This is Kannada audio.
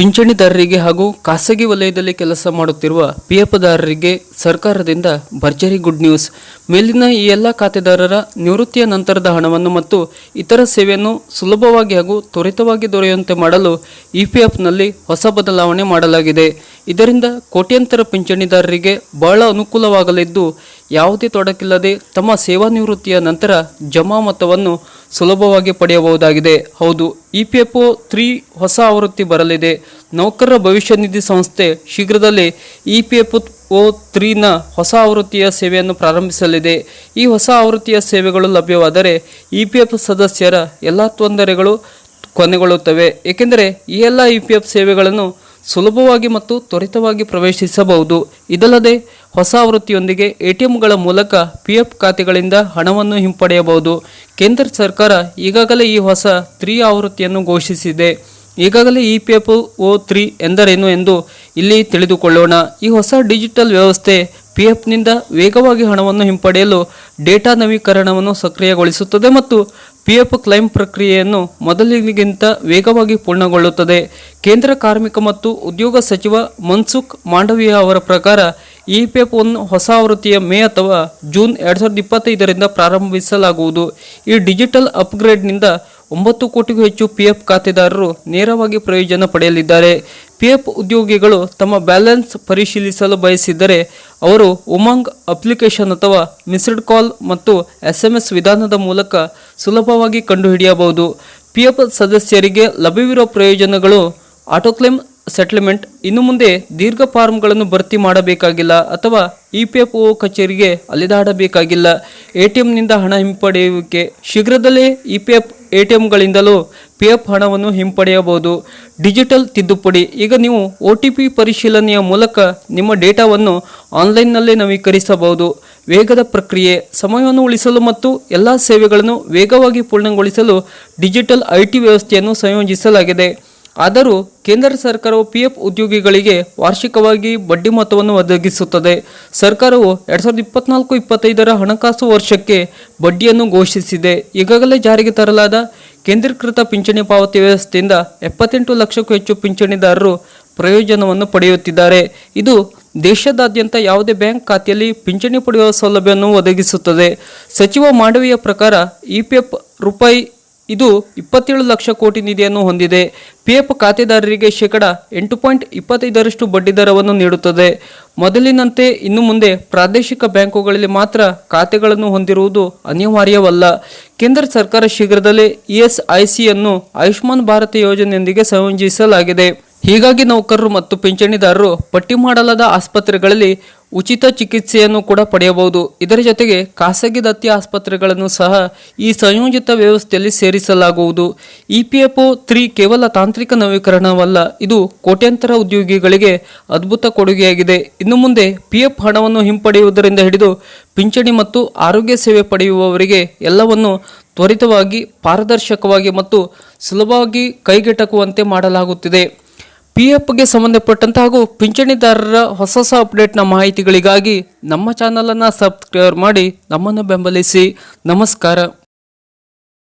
ಪಿಂಚಣಿದಾರರಿಗೆ ಹಾಗೂ ಖಾಸಗಿ ವಲಯದಲ್ಲಿ ಕೆಲಸ ಮಾಡುತ್ತಿರುವ ಪಿಎಫ್ದಾರರಿಗೆ ಸರ್ಕಾರದಿಂದ ಭರ್ಜರಿ ಗುಡ್ ನ್ಯೂಸ್. ಮೇಲಿನ ಈ ಎಲ್ಲ ಖಾತೆದಾರರ ನಿವೃತ್ತಿಯ ನಂತರದ ಹಣವನ್ನು ಮತ್ತು ಇತರ ಸೇವೆಯನ್ನು ಸುಲಭವಾಗಿ ಹಾಗೂ ತ್ವರಿತವಾಗಿ ದೊರೆಯುವಂತೆ ಮಾಡಲು ಇಪಿಎಫ್ನಲ್ಲಿ ಹೊಸ ಬದಲಾವಣೆ ಮಾಡಲಾಗಿದೆ. ಇದರಿಂದ ಕೋಟ್ಯಂತರ ಪಿಂಚಣಿದಾರರಿಗೆ ಬಹಳ ಅನುಕೂಲವಾಗಲಿದ್ದು, ಯಾವುದೇ ತೊಡಕಿಲ್ಲದೆ ತಮ್ಮ ಸೇವಾ ನಿವೃತ್ತಿಯ ನಂತರ ಜಮಾ ಮೊತ್ತವನ್ನು ಸುಲಭವಾಗಿ ಪಡೆಯಬಹುದಾಗಿದೆ. ಹೌದು, E P F O three ಹೊಸ ಆವೃತ್ತಿ ಬರಲಿದೆ. ನೌಕರರ ಭವಿಷ್ಯ ನಿಧಿ ಸಂಸ್ಥೆ ಶೀಘ್ರದಲ್ಲೇ ಇ ಪಿ ಎಫ್ ಒ ತ್ರೀನ ಹೊಸ ಆವೃತ್ತಿಯ ಸೇವೆಯನ್ನು ಪ್ರಾರಂಭಿಸಲಿದೆ. ಈ ಹೊಸ ಆವೃತ್ತಿಯ ಸೇವೆಗಳು ಲಭ್ಯವಾದರೆ ಇ ಪಿ ಎಫ್ ಸದಸ್ಯರ ಎಲ್ಲ ತೊಂದರೆಗಳು ಕೊನೆಗೊಳ್ಳುತ್ತವೆ. ಏಕೆಂದರೆ ಈ ಎಲ್ಲ ಇ ಪಿ ಎಫ್ ಸೇವೆಗಳನ್ನು ಸುಲಭವಾಗಿ ಮತ್ತು ತ್ವರಿತವಾಗಿ ಪ್ರವೇಶಿಸಬಹುದು. ಇದಲ್ಲದೆ, ಹೊಸ ಆವೃತ್ತಿಯೊಂದಿಗೆ ಎಟಿಎಂಗಳ ಮೂಲಕ ಪಿ ಎಫ್ ಖಾತೆಗಳಿಂದ ಹಣವನ್ನು ಹಿಂಪಡೆಯಬಹುದು. ಕೇಂದ್ರ ಸರ್ಕಾರ ಈಗಾಗಲೇ ಈ ಹೊಸ ತ್ರೀ ಆವೃತ್ತಿಯನ್ನು ಘೋಷಿಸಿದೆ. ಈಗಾಗಲೇ E P F O three ಎಂದರೇನು ಎಂದು ಇಲ್ಲಿ ತಿಳಿದುಕೊಳ್ಳೋಣ. ಈ ಹೊಸ ಡಿಜಿಟಲ್ ವ್ಯವಸ್ಥೆ ಪಿ ಎಫ್ನಿಂದ ವೇಗವಾಗಿ ಹಣವನ್ನು ಹಿಂಪಡೆಯಲು ಡೇಟಾ ನವೀಕರಣವನ್ನು ಸಕ್ರಿಯಗೊಳಿಸುತ್ತದೆ ಮತ್ತು ಪಿ ಎಫ್ ಕ್ಲೈಮ್ ಪ್ರಕ್ರಿಯೆಯನ್ನು ಮೊದಲಿಗಿಂತ ವೇಗವಾಗಿ ಪೂರ್ಣಗೊಳ್ಳುತ್ತದೆ. ಕೇಂದ್ರ ಕಾರ್ಮಿಕ ಮತ್ತು ಉದ್ಯೋಗ ಸಚಿವ ಮನ್ಸುಖ್ ಮಾಂಡವೀಯ ಅವರ ಪ್ರಕಾರ ಇ ಪಿ ಎಫ್ ಒನ್ ಹೊಸ ಆವೃತ್ತಿಯ ಮೇ ಅಥವಾ ಜೂನ್ ಎರಡು ಸಾವಿರದ ಇಪ್ಪತ್ತೈದರಿಂದ ಪ್ರಾರಂಭಿಸಲಾಗುವುದು. ಈ ಡಿಜಿಟಲ್ ಅಪ್ಗ್ರೇಡ್ನಿಂದ ಒಂಬತ್ತು ಕೋಟಿಗೂ ಹೆಚ್ಚು ಪಿ ಎಫ್ ಖಾತೆದಾರರು ನೇರವಾಗಿ ಪ್ರಯೋಜನ ಪಡೆಯಲಿದ್ದಾರೆ. ಪಿ ಎಫ್ ಉದ್ಯೋಗಿಗಳು ತಮ್ಮ ಬ್ಯಾಲೆನ್ಸ್ ಪರಿಶೀಲಿಸಲು ಬಯಸಿದರೆ ಅವರು ಉಮಂಗ್ ಅಪ್ಲಿಕೇಶನ್ ಅಥವಾ ಮಿಸ್ಡ್ ಕಾಲ್ ಮತ್ತು ಎಸ್ ಎಂ ಎಸ್ ವಿಧಾನದ ಮೂಲಕ ಸುಲಭವಾಗಿ ಕಂಡುಹಿಡಿಯಬಹುದು. ಪಿ ಎಫ್ ಸದಸ್ಯರಿಗೆ ಲಭ್ಯವಿರುವ ಪ್ರಯೋಜನಗಳು ಆಟೋಕ್ಲೇಮ್ ಸೆಟಲ್ಮೆಂಟ್, ಇನ್ನು ಮುಂದೆ ದೀರ್ಘ ಫಾರ್ಮ್ಗಳನ್ನು ಭರ್ತಿ ಮಾಡಬೇಕಾಗಿಲ್ಲ ಅಥವಾ ಇ ಪಿ ಎಫ್ ಒ ಕಚೇರಿಗೆ ಅಲೆದಾಡಬೇಕಾಗಿಲ್ಲ. ಎ ಟಿ ಎಂನಿಂದ ಹಣ ಹಿಂಪಡೆಯುವಿಕೆ. ಶೀಘ್ರದಲ್ಲೇ E P F A T ಎಮ್ಗಳಿಂದಲೂ P F ಹಣವನ್ನು ಹಿಂಪಡೆಯಬಹುದು. ಡಿಜಿಟಲ್ ತಿದ್ದುಪಡಿ. ಈಗ ನೀವು ಒ ಟಿ ಪಿ ಪರಿಶೀಲನೆಯ ಮೂಲಕ ನಿಮ್ಮ ಡೇಟಾವನ್ನು ಆನ್ಲೈನ್ನಲ್ಲೇ ನವೀಕರಿಸಬಹುದು. ವೇಗದ ಪ್ರಕ್ರಿಯೆ, ಸಮಯವನ್ನು ಉಳಿಸಲು ಮತ್ತು ಎಲ್ಲ ಸೇವೆಗಳನ್ನು ವೇಗವಾಗಿ ಪೂರ್ಣಗೊಳಿಸಲು ಡಿಜಿಟಲ್ ಐ ಟಿ ವ್ಯವಸ್ಥೆಯನ್ನು ಸಂಯೋಜಿಸಲಾಗಿದೆ. ಆದರೂ ಕೇಂದ್ರ ಸರ್ಕಾರವು ಪಿ ಎಫ್ ಉದ್ಯೋಗಿಗಳಿಗೆ ವಾರ್ಷಿಕವಾಗಿ ಬಡ್ಡಿ ಮೊತ್ತವನ್ನು ಒದಗಿಸುತ್ತದೆ. ಸರ್ಕಾರವು ಎರಡು ಸಾವಿರದ ಇಪ್ಪತ್ನಾಲ್ಕು ಇಪ್ಪತ್ತೈದರ ಹಣಕಾಸು ವರ್ಷಕ್ಕೆ ಬಡ್ಡಿಯನ್ನು ಘೋಷಿಸಿದೆ. ಈಗಾಗಲೇ ಜಾರಿಗೆ ತರಲಾದ ಕೇಂದ್ರೀಕೃತ ಪಿಂಚಣಿ ಪಾವತಿ ವ್ಯವಸ್ಥೆಯಿಂದ ಎಪ್ಪತ್ತೆಂಟು ಲಕ್ಷಕ್ಕೂ ಹೆಚ್ಚು ಪಿಂಚಣಿದಾರರು ಪ್ರಯೋಜನವನ್ನು ಪಡೆಯುತ್ತಿದ್ದಾರೆ. ಇದು ದೇಶದಾದ್ಯಂತ ಯಾವುದೇ ಬ್ಯಾಂಕ್ ಖಾತೆಯಲ್ಲಿ ಪಿಂಚಣಿ ಪಡೆಯುವ ಸೌಲಭ್ಯವನ್ನು ಒದಗಿಸುತ್ತದೆ. ಸಚಿವ ಮಾಂಡವಿಯ ಪ್ರಕಾರ ಇ ಪಿ ಎಫ್ ರೂಪಾಯಿ ಇದು ಇಪ್ಪತ್ತೇಳು ಲಕ್ಷ ಕೋಟಿ ನಿಧಿಯನ್ನು ಹೊಂದಿದೆ. ಪಿ ಎಫ್ ಖಾತೆದಾರರಿಗೆ ಶೇಕಡ ಎಂಟು ಪಾಯಿಂಟ್ ಇಪ್ಪತ್ತೈದರಷ್ಟು ಬಡ್ಡಿದರವನ್ನು ನೀಡುತ್ತದೆ. ಮೊದಲಿನಂತೆ ಇನ್ನು ಮುಂದೆ ಪ್ರಾದೇಶಿಕ ಬ್ಯಾಂಕುಗಳಲ್ಲಿ ಮಾತ್ರ ಖಾತೆಗಳನ್ನು ಹೊಂದಿರುವುದು ಅನಿವಾರ್ಯವಲ್ಲ. ಕೇಂದ್ರ ಸರ್ಕಾರ ಶೀಘ್ರದಲ್ಲೇ ಇಎಸ್ಐಸಿಯನ್ನು ಆಯುಷ್ಮಾನ್ ಭಾರತ ಯೋಜನೆಯೊಂದಿಗೆ ಸಂಯೋಜಿಸಲಾಗಿದೆ. ಹೀಗಾಗಿ ನೌಕರರು ಮತ್ತು ಪಿಂಚಣಿದಾರರು ಪಟ್ಟಿ ಮಾಡಲಾದ ಆಸ್ಪತ್ರೆಗಳಲ್ಲಿ ಉಚಿತ ಚಿಕಿತ್ಸೆಯನ್ನು ಕೂಡ ಪಡೆಯಬಹುದು. ಇದರ ಜೊತೆಗೆ ಖಾಸಗಿ ದತ್ತಿ ಆಸ್ಪತ್ರೆಗಳನ್ನು ಸಹ ಈ ಸಂಯೋಜಿತ ವ್ಯವಸ್ಥೆಯಲ್ಲಿ ಸೇರಿಸಲಾಗುವುದು. E P F O three ಕೇವಲ ತಾಂತ್ರಿಕ ನವೀಕರಣವಲ್ಲ, ಇದು ಕೋಟ್ಯಾಂತರ ಉದ್ಯೋಗಿಗಳಿಗೆ ಅದ್ಭುತ ಕೊಡುಗೆಯಾಗಿದೆ. ಇನ್ನು ಮುಂದೆ ಪಿ ಎಫ್ ಹಣವನ್ನು ಹಿಂಪಡೆಯುವುದರಿಂದ ಹಿಡಿದು ಪಿಂಚಣಿ ಮತ್ತು ಆರೋಗ್ಯ ಸೇವೆ ಪಡೆಯುವವರಿಗೆ ಎಲ್ಲವನ್ನು ತ್ವರಿತವಾಗಿ, ಪಾರದರ್ಶಕವಾಗಿ ಮತ್ತು ಸುಲಭವಾಗಿ ಕೈಗೆಟಕುವಂತೆ ಮಾಡಲಾಗುತ್ತಿದೆ. ಪಿ ಎಫ್ಗೆ ಸಂಬಂಧಪಟ್ಟಂತ ಹಾಗೂ ಪಿಂಚಣಿದಾರರ ಹೊಸ ಹೊಸ ಅಪ್ಡೇಟ್ನ ಮಾಹಿತಿಗಳಿಗಾಗಿ ನಮ್ಮ ಚಾನಲನ್ನು ಸಬ್ಸ್ಕ್ರೈಬ್ ಮಾಡಿ ನಮ್ಮನ್ನು ಬೆಂಬಲಿಸಿ. ನಮಸ್ಕಾರ.